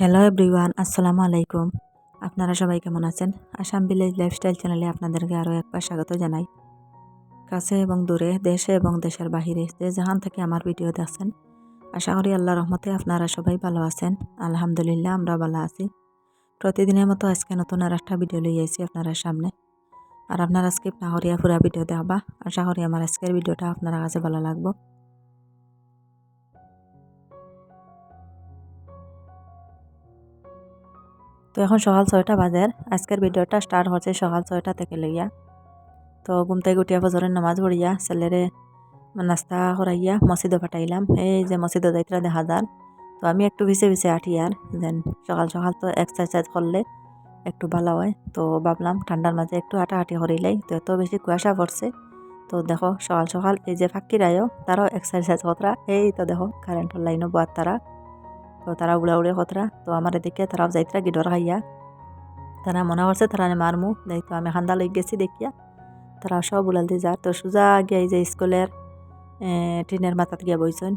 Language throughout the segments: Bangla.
হ্যালো এভরিওয়ান আসসালামু আলাইকুম আপনারা সবাই কেমন আছেন? আসাম ভিলেজ লাইফস্টাইল চ্যানেলে আপনাদেরকে আরও একবার স্বাগত জানাই। কাছে এবং দূরে, দেশে এবং দেশের বাহিরে, যে যেখান থেকে আমার ভিডিও দেখছেন, আশা করি আল্লাহ রহমতে আপনারা সবাই ভালো আছেন। আলহামদুলিল্লাহ আমরা ভালো আছি। প্রতিদিনের মতো আজকে নতুন আর একটা ভিডিও লই আইছি আপনারা সামনে। আর আপনারা স্কিপ না করিয়া পুরা ভিডিও দেখবা। আশা করি আমার আজকের ভিডিওটা আপনারা কাছে ভালো লাগবো। তো এখন সকাল ছয়টা বাজার আজকের ভিডিওটা স্টার্ট হচ্ছে সকাল ছয়টা থেকে লইয়া। তো ঘুম উঠিয়া ফজরের নামাজ পড়িয়া, ছেলেরে নাস্তা করাইয়া মসজিদে পাঠাইলাম। এই যে মসজিদে যাইতরা দেখা যার। তো আমি একটু ভিসে ভিসে আঠি আর যেন সকাল সকাল তো এক্সারসাইজ করলে একটু ভালো হয়। তো ভাবলাম ঠান্ডার মাঝে একটু হাঁটাহাঁটি করিলাই তো এত বেশি কুয়াশা পড়ছে। তো দেখো সকাল সকাল এই যে ফাঁকিরায়ও তারাও এক্সারসাইজ কতরা এই তো দেখো কারেন্টের লাইনও বোয়ার তারা। তো তারা উড়া উড়ে কতরা তো আমার এদিকে তারাও যাইতরা গিডর খাইয়া তারা মনে করছে তারা মারমু। যাই তো আমি খান্দা লই গেছি দেখিয়া। তারা সব উলাল দিয়ে যার। তো সোজা গিয়ে যে স্কুলের ট্রেনের মাথাত গিয়া বইছেন।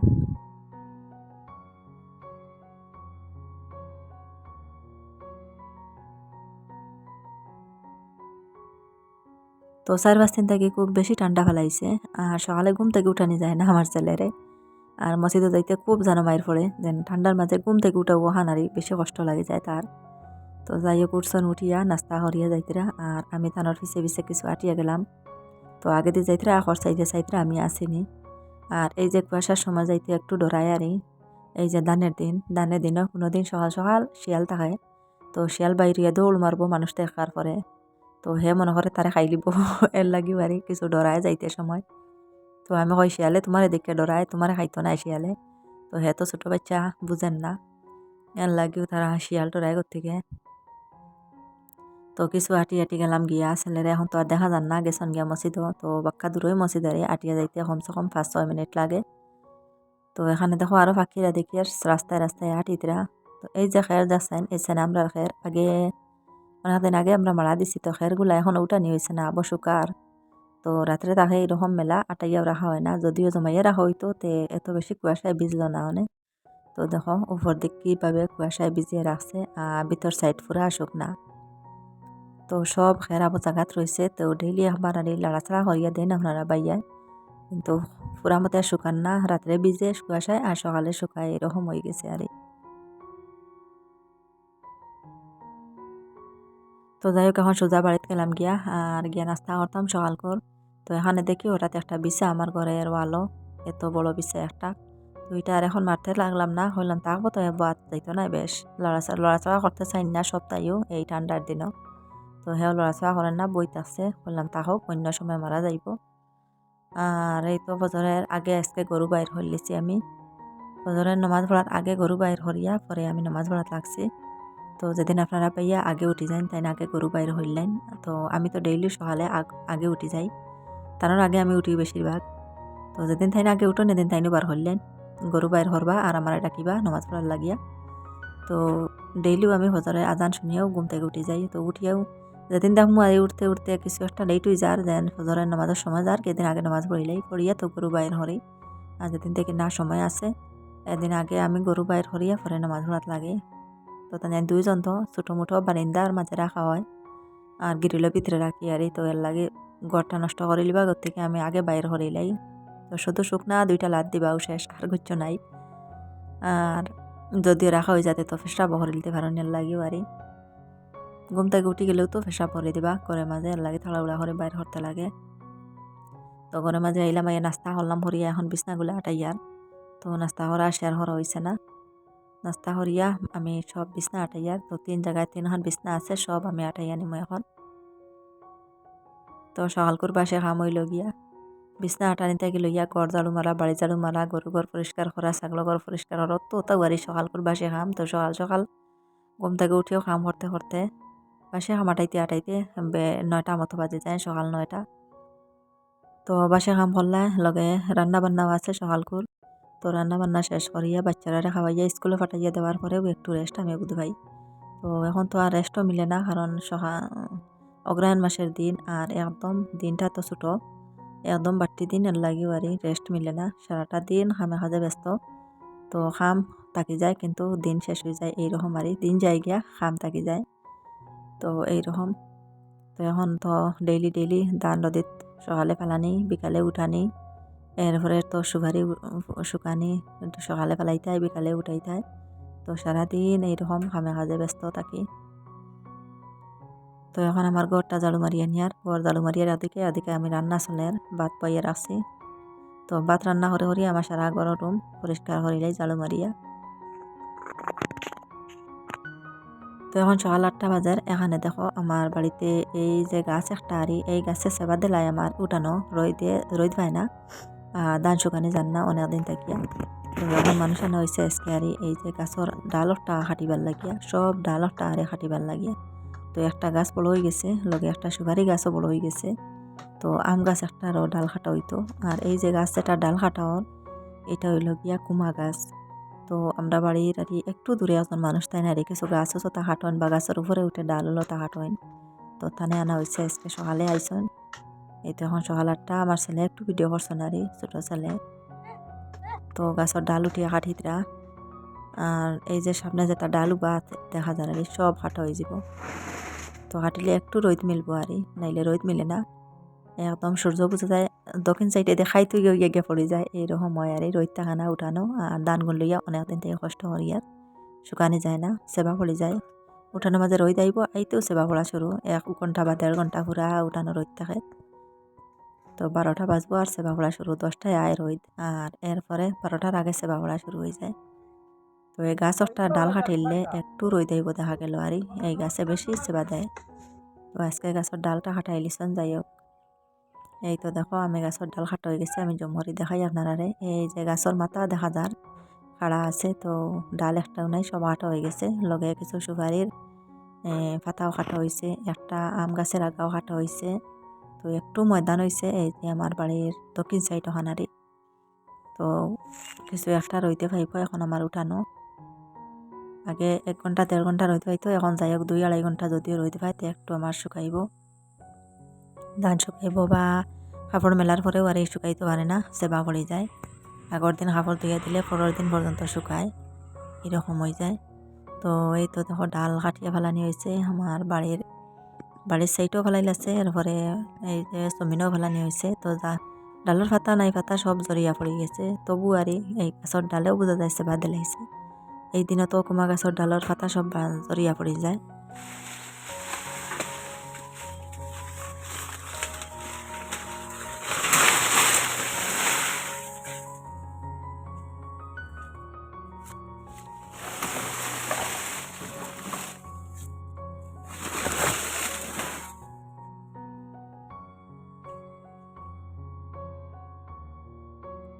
তো চার পাঁচ দিন থেকে খুব বেশি ঠান্ডা ফেলাইছে। আর সকালে ঘুম থেকে উঠানি যায় না আমার ছেলেরে। আর মসজিদে যাইতে খুব জানো মায়ের পড়ে। যেন ঠান্ডার মাঝে ঘুম থেকে উঠাবো হানারি বেশি কষ্ট লাগে যায় তার। তো যাই হোক উঠিয়া, নাস্তা করিয়া যাইতরা, আর আমি তানোর পিছে পিছে কিছু আটিয়া গেলাম। তো আগে দিয়ে যাইতরা আখর সাইডে সাইডরা আমি আসিনি। আর এই যে কুয়াশার সময় যাইতে একটু ডরাই আরি এই যে ধানের দিন ধানের দিনও কোনো দিন সকাল সকাল শিয়াল থাকে। তো শিয়াল বাইরিয়া দৌড় মারবো মানুষ দেখার পরে। তো হে মনে করে তারা খাই লিব, এর লাগি বাড়ি কিছু ডরায় যাইতে সময়। তো আমি কই শিয়ালে, তোমার দেখে ডরায়, তোমার খাইতো না শিয়ালে? তো হে তো ছোটো বাচ্চা, বুঝেন না। এর লাগিও তারা শিয়াল ডরায় থেকে তো কিছু আটি আটি গেলাম গিয়া, ছেলেরে এখন তো আর দেখা যান না, গেছন গিয়া মসজিদ তো বাক্কা দূরই মসজিদারে আটিয়া যাইতে কমসে কম পাঁচ, ছয় মিনিট লাগে। তো এখানে দেখো আরও পাখিরা দেখি, আর রাস্তায় রাস্তায় আটিতরা তো এই যে খের যাচ্ছেন এই সেন আমরা খের আগে অনেকদিন আগে আমরা মারা দিছি, তো খেরগুলা এখন উঠানি হয়েছে না আবশ্যকার তো রাত্রে তাকে এরকম মেলা আটাইয়াও রাখা হয় না। যদিও জমাইয়া রাখা হইতো, তে এত বেশি কুয়াশায় ভিজল না অনেক। তো দেখো উপর দিক কীভাবে কুয়াশায় ভিজিয়ে রাখছে, আর ভিতর সাইড পুরা আসুক না তো সব খেরাবো জায়গাত রয়েছে তো ডেইলি আমার আর লাড়াচাড়া করিয়া দেন আপনারা বাইয়ায় কিন্তু পুরা মতে শুকান না, রাত্রে ভিজে কুয়াশায় আর সকালে শুকায় এরকম হয়ে গেছে আর তো যাই হোক, এখন সোজা বাড়িতে গেলাম গিয়া, আর গিয়া নাস্তা করতাম সকাল কর তো এখানে দেখি ওটাতে একটা বিছা আমার ঘরের ওয়ালো এত বড় বিছা একটা। তো এটা আর এখন মারতে লাগলাম না, হইলাম তাকবো তো বাদ যাইতো না বেশ। লড়াচড়া লড়াচড়া করতে চাই না সপ্তাহেও এই ঠান্ডার দিনও। তো হেও লড়াচড়া করেন না, বইতাছে বললাম তাহক অন্য সময় মারা যাইব। আর এই তো বছরের আগে আজকে গরু বাইর হইলেছি আমি। বছরের নমাজ পড়ার আগে গরু বাইর হরিয়া পরে আমি নমাজ পড়াত লাগছি। তো যেদিন আপনারা পাইয়া আগে উঠি যান তাই আগে গরু বাইর হইলেন। তো আমি তো ডেইলি সকালে আগে উঠি যাই। তার আগে আমি উঠি বেশিরভাগ। তো যেদিন তাই আগে উঠো এদিন তাইনও বার হইলেন। গরু বাইর হরবা, আর আমার ডাকিবা নমাজ পড়ার লাগিয়া। তো ডেইলিও আমি হজরে আজান শুনিয়াও ঘুম থেকে উঠি যাই। তো উঠিয়াও যেদিন দেখমু আই উঠতে উঠতে কিছু একটা লেট হয়ে যার দেন ফজরের নামাজের সময় যার কেদিন আগে নামাজ পড়িলাই পড়িয়া তো গরু বাইর হরি আর যেদিন থেকে না সময় আছে, এদিন আগে আমি গরু বাইর হরিয়া পরে নামাজ পড়াত লাগে। তো তাই দুইজন তো, ছোটো মুটো বারিন্দার মাঝে রাখা হয় আর গিরিলের ভিতরে রাখি আর এই তো এর লাগে ঘরটা নষ্ট করে লিবা ঘর থেকে আমি আগে বাইর হরিলাই তো শুধু শুকনা দুইটা লাদ দিবাও শেষ, আর গুচ্ছ নাই। আর যদিও রাখা হয়ে যাতে তো ফেসটা বহরে দিতে এর লাগেও আরই ঘুম থেকে উঠি গেলেও তো ফেসা পরে দিবা করে মাঝে লাগে থালা উড়া করে বাইর করতে লাগে। তো ঘরে মাঝে আইলাম আইয়া নাস্তা করলাম ভরিয়া এখন বিছনাগুলো আটাইয়ার তো নাস্তা করা শেয়ার করা হয়েছে না। নাস্তা করিয়া আমি সব বিছনা আটাইয়ার তো তিন জায়গায় তিনখান বিছনা আছে, সব আমি আটাইয়া নিম এখন। তো সকালকুর বাসে খাম হইল গিয়া বিছনা আটানি থেকে লইয়া ঘর ঝাড়ু মারা বাড়ি ঝাড়ু মারা গরু ঘর পরিষ্কার করা ছাগল ঘর পরিষ্কার করা তো ওটা গাড়ি সকালকুর বাসে খাম তো সকাল সকাল ঘুম থেকে উঠেও খাম করতে করতে বাসে খাম আটাইতে আটাইতে নয়টা মতো বাজে যায়, সকাল নয়টা। তো বাসে খাম করলে লগে রান্না বান্নাও আছে সকালকুর তো রান্না বান্না শেষ করিয়া বাচ্চারা খাওয়াইয়া স্কুলে পাঠাইয়া দেওয়ার পরেও একটু রেস্ট আমি বুধ ভাই তো এখন তো আর রেস্টও মিলে না কারণ সকাল অগ্রহায়ণ মাসের দিন আর একদম দিনটা তো ছোটো। একদম বাড়তি দিন লাগিও আর রেস্ট মিলে না। সারাটা দিন খামে খাজে ব্যস্ত। তো খাম থাকি যায় কিন্তু দিন শেষ হয়ে যায় এইরকম আরই দিন যায় গিয়া খাম থাকি যায়। তো এইরকম। তো এখন তো ডেইলি ডেইলি ধান নদীত সকালে ফেলানি, বিকালে উঠানি। এরপরে তো সুপারি শুকানি, সকালে ফেলাইতে হয়, বিকালে উঠাইতে হয়। তো সারাদিন এইরকম কামে কাজে ব্যস্ত থাকি। তো এখন আমার ঘরটা ঝাড়ু মারিয়ে নিয়ার, ঘর ঝাড়ু মারিয়ার ওদিকে ওদিকে আমি রান্না চলের ভাত পাইয়ে রাখছি। তো ভাত রান্না করে করি আমার সারা ঘর রুম পরিষ্কার করিলাই ঝাড়ু মারিয়া। তো এখন সকাল আটটা বাজার, এখানে দেখো আমার বাড়িতে এই যে গাছ একটা আরি, এই গাছে সেবা দিলাই আমার উঠানো রইতে রইত পায় না ধান শুকানি যান না অনেকদিন থাকিয়া। তো এখন মানুষ আনা হয়েছে আজকে আরি, এই যে গাছর ডালটা হাঁটিবার লাগিয়া, সব ডালটা আরে হাঁটিবার লাগিয়া। তো একটা গাছ বড় হয়ে গেছে, লগে একটা সুপারি গাছও বড় হয়ে গেছে। তো আম গাছ একটারও ডাল খাটা হইতো। আর এই যে গাছ যেটা ডাল খাটা হন এটা হইল গিয়া কুমা গাছ। তো আমরা বাড়ির আর একটু দূরে এখন মানুষ, তাই না? রেখেছো গাছ হচ্ছে তা হাঁটন বা গাছের উপরে উঠে ডাল হলো তা হাঁটন তো থানে আনা হয়েছে আজকে সকালে আইসন। এই তো এখন সকাল আমার ছেলে একটু ভিডিও করছেন আর ছোটো ছেলে। তো গাছের ডাল উঠিয়া কাঠিতরা আর এই যে সামনে যেটা ডালু বা দেখা যায় সব হাঁটা হয়ে যাব তো হাঁটিলে একটু রোদ মিলবো আর নাইলে রোদ মিলে না। একদম সূর্য বুঝে যায়, দক্ষিণ সাইডে দেখাই তুই গিয়ে গিয়ে পড়ে যায় এইরকম হয় আর এই রোদ থাকানা উঠানো আর ধানগুন লইয়া অনেকদিন থেকে কষ্ট করি আর শুকানি যায় না সেবা পড়ে যায়। উঠানোর মাঝে রোদ আইব আইতেও সেবা পড়া শুরু এক ঘণ্টা বা দেড় ঘণ্টা পুরা উঠানো রোদ থাকে। তো বারোটা বাজবো আর সেবা পড়া শুরু দশটায় আয় রোদ আর এরপরে বারোটার আগে সেবা পড়া শুরু হয়ে যায়। তো এই গাছটা ডাল কাটিলে একটু রোদ আইব দেখা গেল, আর এই গাছে বেশি সেবা দেয় তো আজকে গাছের ডালটা হাঁটাই লিছন যাই হোক। এই তো দেখো, আমি গাছের ডাল খাটা হয়ে গেছে, আমি জমরি দেখাই আপনারারে। এই যে গাছের মাথা দেখা যার, খাড়া আছে, তো ডাল একটাও নাই, সব আটা হয়ে গেছে। লগে কিছু সুপারির পাতাও কাটা হয়েছে একটা আম গাছের আগাও কাটা হয়েছে তো একটু ময়দান হয়েছে এই যে আমার বাড়ির দক্ষিণ সাইড ওখানারি তো কিছু একটা রইতে পাইব, এখন আমার উঠানো। আগে এক ঘণ্টা, দেড় ঘণ্টা রইতে পাইতো, এখন যাই হোক দুই আড়াই ঘণ্টা যদিও রইতে পাই একটু আমার শুকাইব। ধান শুকাইব বা কাপড় মেলার পরেও আর এই শুকাইতে পারে না, সেবা পড়ে যায়। আগর দিন কাপড় ধুয়ে দিলে পরের দিন পর্যন্ত শুকায়, এরকম হয়ে যায়। তো এই তো দেখো ডাল কাটিয়ে ফেলানি হয়েছে, আমার বাড়ির বাড়ির সাইডও ফেলাই লাগছে এরপরে এই যে জমিনও ফেলানি হয়েছে। তো যা, ডালের পাতা, নাই পাতা সব জড়িয়া পড়ে গেছে, তবু আর এই গাছের ডালেও বোঝা যাচ্ছে বা দিলাইছে এই দিনতো কুমা গাছৰ ডালৰ পাতা সব জৰিয়া পৰি যায়।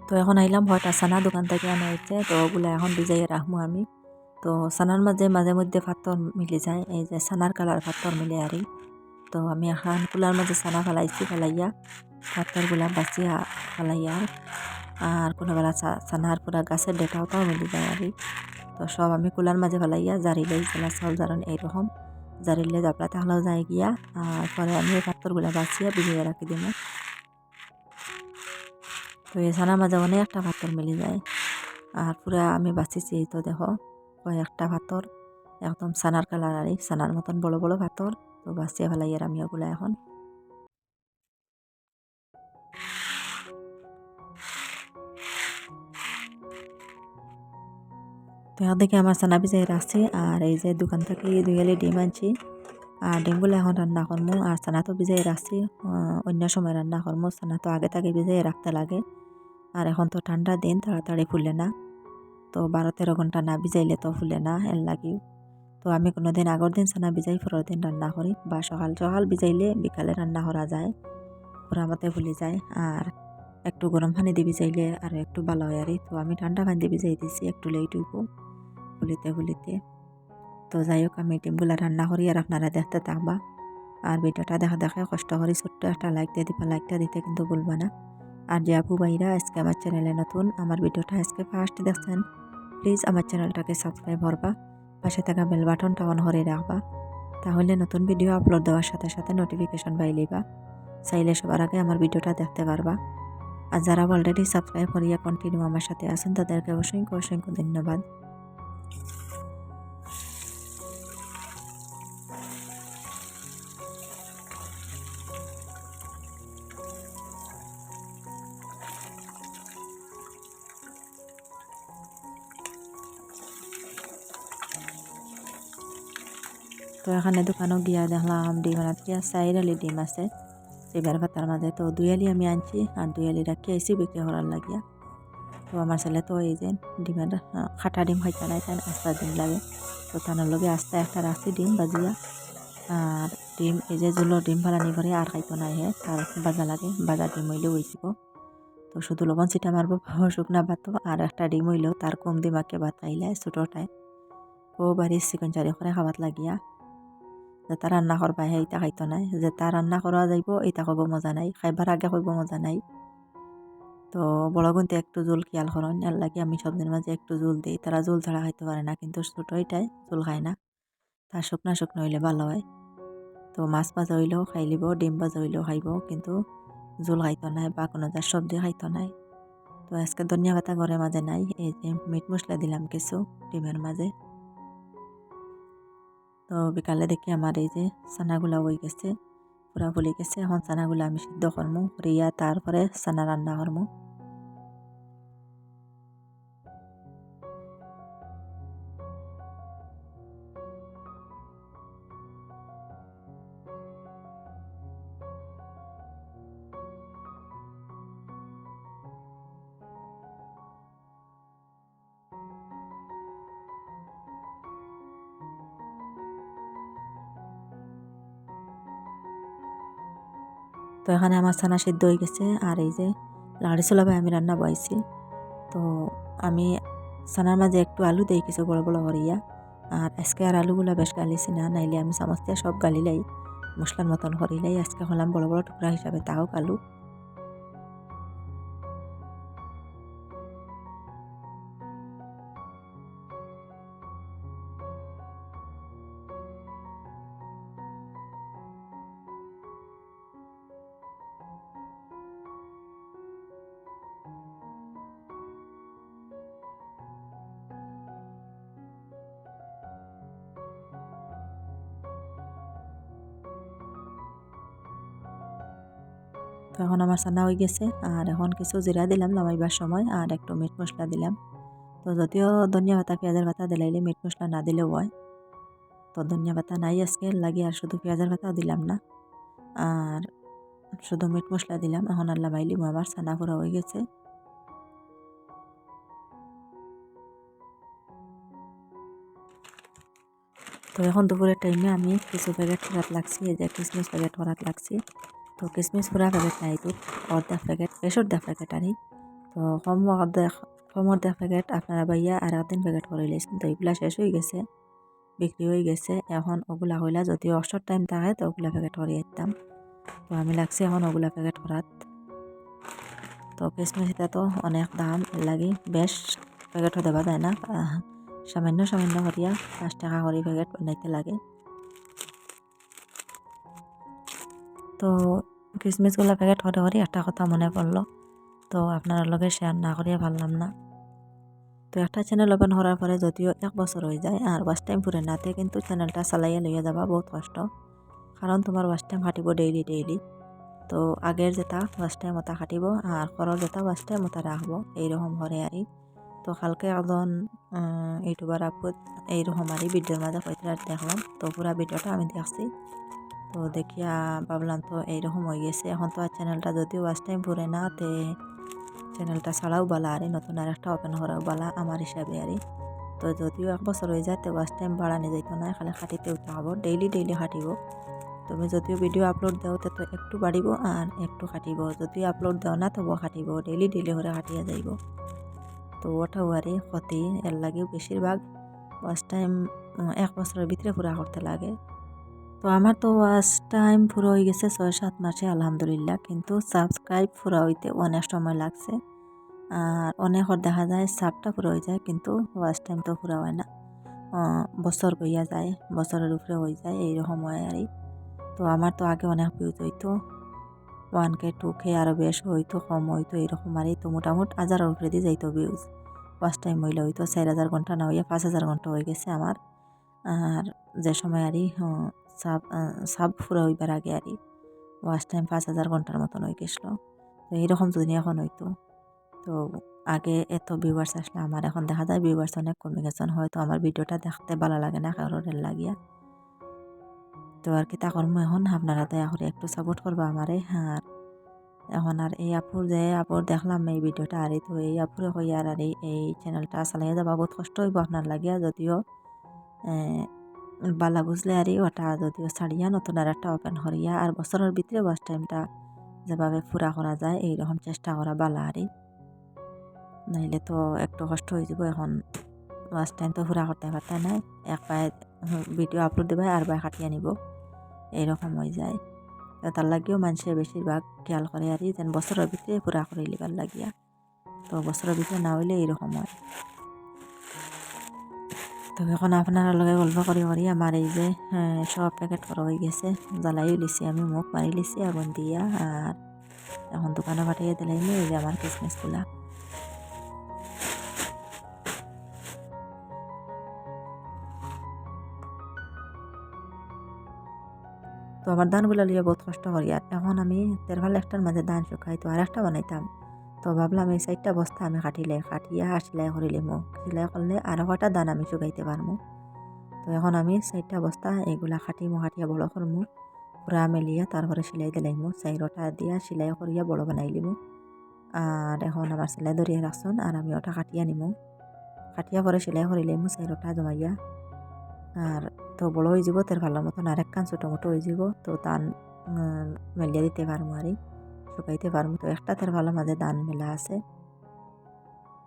তো এখন আইলাম হয়টা সানা দোকান থেকে আনা হয়েছে তো ওগুলো এখন ভিজাইয়ে রাখব আমি। তো সানার মাঝে মাঝে মধ্যে পাথর মিলে যায়, এই যে সানার কালার পাথর মিলে আরই তো আমি এখন কুলার মাঝে সানা ফেলাইছি ফেলাইয়া পাথরগুলা বাঁচিয়া ফেলাইয়া আর কোনো বেলা সানার পুরা গাছের ডেটাওটাও মিলে যায় আরই তো সব আমি কুলার মাঝে ফেলাইয়া জারিলেই জেলা চাউল জারণ এইরকম জারিলে জাপড়া তাহলেও যায় গিয়া। আর পরে আমি পাথরগুলা বাঁচিয়া ভিজিয়ে রাখি দিব তো ছানার মাঝে অনেকটা পাথর মিলে যায়। আর পুরা আমি বাঁচিছি এই তো দেখো, কয়েকটা পাথর একদম সানার কালার আর সানার মতন বড় বড় পাথর তো বাঁচিয়ে ফেলাই আর আমি ওগুলো এখন। তো দেখে আমার সানা ভিজাই রাখছি আর এই যে দোকান থেকে দুই ডিম আনছি আর ডিমগুলো এখন রান্না করব আর সানা তো ভিজাই রাখছি অন্য সময় রান্না করব সানা তো আগে থেকে ভিজাই রাখতে লাগে। আর এখন তো ঠান্ডা দিন, তাড়াতাড়ি ফুলে না। তো বারো তেরো ঘণ্টা না ভিজাইলে তো ফুলে না এর লাগি তো আমি কোনো দিন আগর দিন সানা ভিজাই পরের দিন রান্না করি বা সকাল সকাল ভিজাইলে বিকালে রান্না করা যায়। পুরা মতে ফুলে যায়। আর একটু গরম পানি দিয়ে ভিজাইলে আর একটু ভালো হয় আর তো আমি ঠান্ডা পানি দিয়ে ভিজাই দিছি, একটু লেট ফুলিতে ফুলিতে। তো যাই হোক, আমি ডিমগুলা রান্না করি আর আপনারা দেখতে থাকবা আর ভিডিওটা দেখা দেখে কষ্ট করি ছোট্ট একটা লাইক দিয়ে দিবা। লাইকটা দিতে কিন্তু ভুলবা না। আর যে আপু ভাইরা আজকে আমার চ্যানেলে নতুন আমার ভিডিওটা আজকে ফার্স্ট দেখছেন প্লিজ আমার চ্যানেলটাকে সাবস্ক্রাইব করবা পাশে থাকা বেল বাটনটা অন করে রাখবা তাহলে নতুন ভিডিও আপলোড দেওয়ার সাথে সাথে নোটিফিকেশন পাইলেবা চাইলে সবার আগে আমার ভিডিওটা দেখতে পারবা আর যারা অলরেডি সাবস্ক্রাইব করিয়া কন্টিনিউ আমার সাথে আছেন তাদেরকে অসংখ্য অসংখ্য ধন্যবাদ। তো এখানে দোকানও গিয়া দেখলাম ডিম আনাত চাইর আলি ডিম আছে। সিবার পাতার মাঝে তো দুই আলি আমি আনছি আর দুই আলি রাখি আইসি বিক্রি করার লাগিয়া। তো আমার ছেলে তো এই যে ডিমের খাটা ডিম খাইতে নাই তাই আস্তা ডিম লাগে। তো তার লগে আস্তা একটা রাখছি ডিম বাজিয়া। আর ডিম, এই যে জুলো ডিম ফালানি করে আর খাইতো নাই হে তার বাজা লাগে, বাজা ডিম হইলেও হইছিব তো শুধু লবণ ছিটা মারবো শুকনা ভাতো আর একটা ডিম হইলেও তার কম দিমাকে ভাত খাইলে ছোটোটায় ও বাড়ির চিকন চারি করে খাবাত লাগিয়া। যেটা রান্না করবা হে ইটা খাইতো নাই। যেটা রান্না করা যাইব এটা কব মজা নাই। খাইবার আগে কইব মজা নাই। তো বড় গুনতে একটু জোল খেয়াল করেন এর লাগে আমি সবদিন মাঝে একটু জোল দিই। তারা জোল ছাড়া খাইতে পারে না, কিন্তু ছোটো এটাই জোল খায় না। তার শুকনা শুকনো হইলে ভালো হয়। তো মাছ ভাজা হইলেও খাই লিব, ডিম ভাজা হইলেও খাইব, কিন্তু জোল খাইতো নাই বা কোনো যার সবজি খাইতো নাই। তো আজকে ধনিয়া পাতা ঘরের মাঝে নাই। এই যে মিট মশলা দিলাম কিছু ডিমের মাঝে তো বিকালে দেখি আমার এই যে ছানাগুলা হয়ে গেছে পুরা ফুলে গেছে। এখন ছানাগুলা আমি সিদ্ধ করমু করিয়া তারপরে ছানা রান্না করমু তো এখানে আমার ছানা সিদ্ধ হয়ে গেছে, আর এই যে লাড়ি চলাবে আমি রান্না বয়েছি তো আমি ছানার মাঝে একটু আলু দিয়ে কিছু বড় বড় হরিয়া, আর আজকে আর আলুগুলা বেশ গালিছি না, নাইলে আমি চামচ সব গালিলাই, মশলার মতন করিলাই আজকে হলাম বড় বড় টুকরা হিসাবে তাও আলু। তো এখন আমার ছানা হয়ে গেছে। আর এখন কিছু জিরা দিলাম নামাইবার সময়, আর একটু মিট মশলা দিলাম। তো যদিও ধনিয়া পাতা পেঁয়াজের পাতা দিলাইলে মিট মশলা না দিলেও হয়। তো ধনিয়া পাতা নাই আজকে, লাগে আর শুধু পেঁয়াজের পাতাও দিলাম না। আর শুধু মিট মশলা দিলাম। এখন আল্লাহ মাইলিম আমার ছানা করা হয়ে গেছে। তো এখন দুপুরের টাইমে আমি কিছু প্যাকেট করাত লাগছি, এই যে কিসমিস প্যাকেট করাত লাগছি। তো কিসমিস পুরা প্যাকেট নাই তো অর্ধেক প্যাকেট বেশ অর্ধেক প্যাকেট আনি। তো কম অর্ধেক কম অর্ধেক প্যাকেট আপনারা বাইয়া আর একদিন প্যাকেট করে লাইছেন তো এগুলা শেষ হয়ে গেছে, বিক্রি হয়ে গেছে। এখন ওগুলা হইলা যদি অবসর টাইম থাকে তো ওগুলা প্যাকেট করে দিতাম তো আমি লাগছি এখন ওগুলা প্যাকেট করাত। তো কিসমিস এটা তো অনেক দাম লাগি বেশ প্যাকেটও দেওয়া যায় না। সামান্য সামান্য করিয়া পাঁচ টাকা করে প্যাকেট বানাইতে লাগে। তো কিসমিসগুলো প্যাকেট করে করে একটা কথা মনে পড়ল। তো আপনার লগে শেয়ার না করিয়া পারলাম না। তো একটা চ্যানেল ওপেন করার পরে যদিও এক বছর হয়ে যায় আর ওয়াচ টাইম পুরে নাতে কিন্তু চ্যানেলটা চালাইয়া লইয়া যাবা বহুত কষ্ট। কারণ তোমার ওয়াচ টাইম হাঁটিব ডেইলি ডেইলি তো আগের যেটা ওয়াচ টাইম ওটা হাঁটিব আর খরর যেটা ওয়াচ টাইম ওটা রাখব এইরকম করে আর তো কালকে একজন ইউটিউবার আপুত এইরকম আর ভিডিওর মাঝে কইতে দেখলাম তো পুরা ভিডিওটা আমি দেখছি। তো দেখিয়া ভাবলাম তো এইরকম হয়ে গেছে। এখন তো আর চ্যানেলটা যদিও ওয়াচ টাইম পুরে না, তে চ্যানেলটা ছাড়াও বালা, আরে নতুন আর একটা ওপেন করাও বালা আমার হিসাবে আরে। তো যদিও এক বছর হয়ে যায়, তো ওয়াচ টাইম বাড়ানি যাইতো না, খালি খাটিতে উঠতে হব ডেইলি ডেইলি খাটিব তুমি যদিও ভিডিও আপলোড দাও, তো একটু বাড়িব আর একটু খাটিব যদিও আপলোড দাও না, তবুও খাটিব ডেইলি ডেইলি করে খাটিয়া যাইব। তো ওটাও আরে ক্ষতি, এর লাগেও বেশিরভাগ। ওয়াচ টাইম এক বছরের ভিতরে পুরা করতে লাগে। তো আমার তো ওয়াচ টাইম পুরো হয়ে গেছে ছয়, সাত মাসে, আলহামদুলিল্লাহ। কিন্তু সাবস্ক্রাইব পুরো হইতে অনেক সময় লাগছে। আর অনেকর দেখা যায় সাবটা পুরো হয়ে যায়, কিন্তু ওয়াচ টাইম তো পুরো হয় না। বছর গইয়া যায়, বছরের উপরে হয়ে যায়, এইরকম হয় আর তো আমার তো আগে অনেক ভিউজ হইতো। ওয়ান কে টু কে আরও বেশ হইতো, কম হইতো এরকম আর তো মোটামুটি হাজারের উপরে দিয়ে যাইতো ভিউজ ওয়াচ টাইম হইলে হয়তো চার হাজার ঘণ্টা না হইয়া পাঁচ হাজার ঘণ্টা হয়ে গেছে আমার। আর যে সময় আরই সাব সাব ফুরা হইবার আগে আরই ওয়াচ টাইম পাঁচ হাজার ঘণ্টার মতন হয়ে গেছিল। তো এইরকম যদি এখন হইতো, তো আগে এত ভিউয়ার্স আসলে আমার এখন দেখা যায় ভিউয়ার্স অনেক কমে গেছেন হয়তো আমার ভিডিওটা দেখতে ভালো লাগে না, কারোর লাগিয়া। তো আর কি তা কর্ম এখন আপনারা দয়া করে একটু সাপোর্ট করব আমারে। আর এখন আর এই আপুর যে আপুর দেখলাম এই ভিডিওটা, আর তো এই আপুরে হই আর আর এই চ্যানেলটা চালাই যাবা বহুত কষ্ট হইব আপনার লাগিয়া। যদিও বালা বুঝলে আর ওটা যদিও ছাড়িয়া নতুন আর একটা ওপেন করিয়া আর বছরের ভিতরে বাস টাইমটা যেভাবে পুরা করা যায় এইরকম চেষ্টা করা বালা আরই নাইলে তো একটু কষ্ট হয়ে যাব এখন লাস্ট টাইম তো পুরা করতে পারতে নাই এক পায়ে ভিডিও আপলোড দেবে আর পায়ে কাটিয়ে নিব এইরকম হয়ে যায় তার লাগিও মানুষের বেশিরভাগ খেয়াল করে আর যেন বছরের ভিতরে পুরা করে লিবার লাগিয়া তো বছরের ভিতরে না হইলে এইরকম হয় তো এখন আপনারা লগে গল্প করি করি আমার এই যে সব প্যাকেট করা হয়ে গেছে। জ্বালাইও লিছি আমি মুখ মারি লিছি আগুন দিয়া আর এখন দোকানে পাঠিয়ে দিলাই এই যে আমার কিসমিসগুলা তো আমার ধানগুলো লিয়ে বহুত কষ্ট করি আর এখন আমি তেরভাল একটার মাঝে ধান শুকাই তো আর একটা বানাইতাম তো ভাবলাম এই চারটা বস্তা আমি কাটিলে, কাটিয়া আর সেলাই মোক সেলাই করলে আরও কটা দান আমি শুকাইতে পারব তো এখন আমি চারটা বস্তা এইগুলা কাটিমো, কাটিয়া বড় করমু। পুরা মেলিয়া তারপরে সেলাই দিলাইমু। চাইরটা দিয়া সেলাই করিয়া বড় বানাই লিমু। আর এখন আমার সেলাই ধরিয়া রাখছন আর আমি ওটা কাটিয়া নিমু। কাটিয়া পরে সেলাই করিলাইমু চাইরটা জমাইয়া। আর তো বড় হয়ে যাব, তার ভালো মতন আর একখান ছোটো মোটো হয়ে যাব। তো দান মেলিয়া দিতে পারব আর পাইতে পারব। তো একটা তেরফালের মাঝে দান মেলা আছে।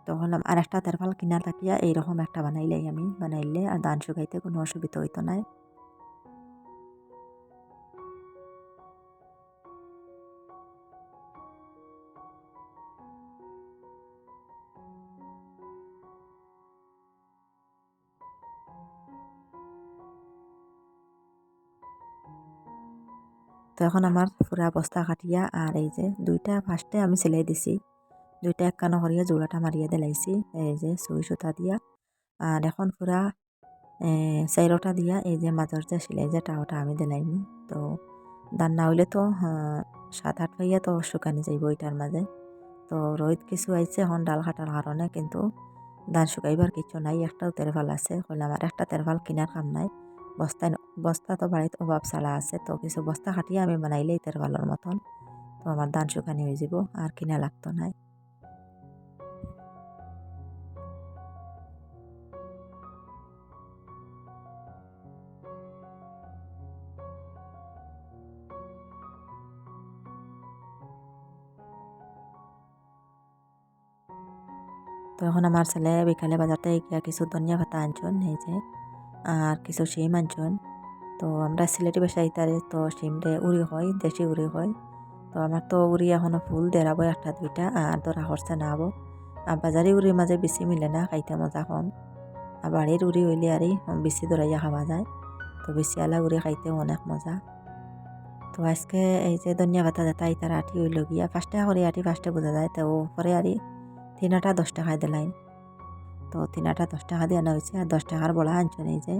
তো হলাম, আর একটা তেরফাল কিনা থাকিয়া এইরকম একটা বানাইলেই আমি, বানাইলে আর দান শুকাইতে কোনো অসুবিধা হইতো নাই। তো এখন আমার পুরা বস্তা কাটিয়া আর এই যে দুইটা ফার্স্টে আমি সেলাই দিছি। দুইটা এক কানো করিয়া জোড়াটা মারিয়া দিলাইছি। এই যে সুই সুতা দিয়া আর এখন পুরা চাইরটা দিয়া। এই যে মাজর যে সেলাই যে টাওটা আমি দিলাইমু তো দান না হইলে তো সাত আট পাইয়া তো শুকানি যাইব ওইটার মাঝে তো রোহিত কিছু আইছে, এখন ডাল কাটার কারণে কিন্তু ধান শুকাইবার কিছু নাই। একটাও তেরভাল আছে। কইলাম আর একটা তেরভাল কিনার কাম নাই। বস্তায় বস্তা তো বাড়িতে অভাব চালা আছে তো কিছু বস্তা খাটিয়ে আমি বানাইলেই তার ভালোর মতন। তো আমার ধান শুকানি হয়ে যাব আর কিনা লাগতো নাই। তো এখন আমার ছেলে বিকালে বাজারতে কিছু ধনিয়া পাতা আনছুন এই যে। আর কিছু শিম আনছুন তো আমরা সিলেটি বাসায় তারে তো শিমরে উড়ি হয়, দেশি উড়ি হয়। তো আমার তো উড়ি এখনও ফুল দেরাবো একটা, দুইটা, আর ধরা হরছে না আবো। আর বাজারি উড়ির মাঝে বেশি মিলে না, খাইতে মজা কম। আর বাড়ির উড়ি হইলে আর, বেশি দৌড়াইয়া খাওয়া যায়। তো বেশি আলা উড়ি খাইতেও অনেক মজা। তো আজকে এই যে ধনিয়া পাতা যেটা ইতার আটি হইল গিয়া, পাঁচটা করে আটি, পাঁচটা বোঝা যায়। তো পরে আরি তিনটা দশ টাকায় দিলাইন। তো তিনাটা দশ টাকা দিয়ে আনা হয়েছে আর দশ টাকার বড়া আনছেন এই যে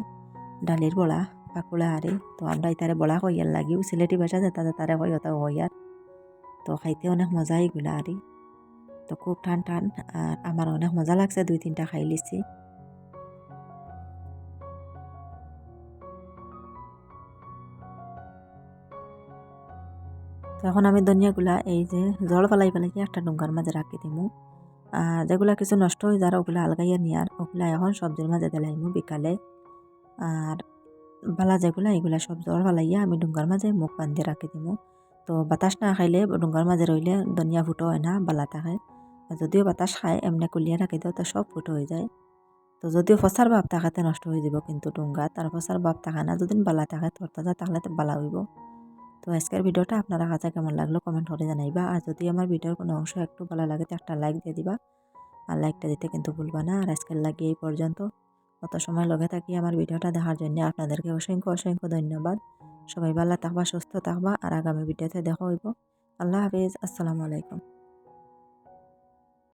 ডালির বড়া পাকুড়া আরে তো আমরা ইতারে বড়া কইয়ার লাগিও সিলেটি ভাষা যেটা তারে কই ওটা হইয়ার তো খাইতে অনেক মজা এগুলা আরি তো খুব টান টান আর আমার অনেক মজা লাগছে দুই তিনটা খাই লিছি। তো এখন আমি ধনিয়াগুলা এই যে জল পালাই পেলাই একটা ডুঙ্গার মাঝে রাখি দিমু। যেগুলা কিছু নষ্ট হয়ে যায় ওগুলো আলগাইয়া নিয়ার, ওগুলা এখন সবজির মাঝে দিলাইমু বিকালে। আর বালা যেগুলা, এগুলা সব জ্বর ফালাইয়া আমি ডুঙ্গার মাঝে মুখ বান্ধিয়ে রাখি দিমু। তো বাতাস না খাইলে ডুঙ্গার মাঝে রইলে ধনিয়া ফুটো হয় না, বালা থাকে। যদিও বাতাস খায়, এমনি কুলিয়া রাখি দিও তো সব ফুটো হয়ে যায়। তো যদিও ফসার ভাব থাকাতে নষ্ট হয়ে যাব কিন্তু ডুঙ্গা, তার ফসার ভাব থাকে না যদি বালা থাকে, তরতাজা তাহলে বালা হইব। তো আজকের ভিডিওটা আপনারা কাছে কেমন লাগল কমেন্ট করে জানাইবা। আর যদি আমার ভিডিওর কোনো অংশ একটু ভালো লাগে তো একটা লাইক দিয়ে দিবা। আর লাইকটা দিতে কিন্তু ভুলবা না। আর আজকের লাগে এই পর্যন্ত। অত সময় লগে থাকি আমার ভিডিওটা দেখার জন্য। আপনাদেরকে অসংখ্য অসংখ্য ধন্যবাদ। সবাই ভালো থাকবা, সুস্থ থাকবা। আর আগামী ভিডিওতে দেখা হইব। আল্লাহ হাফিজ। আসসালামু আলাইকুম।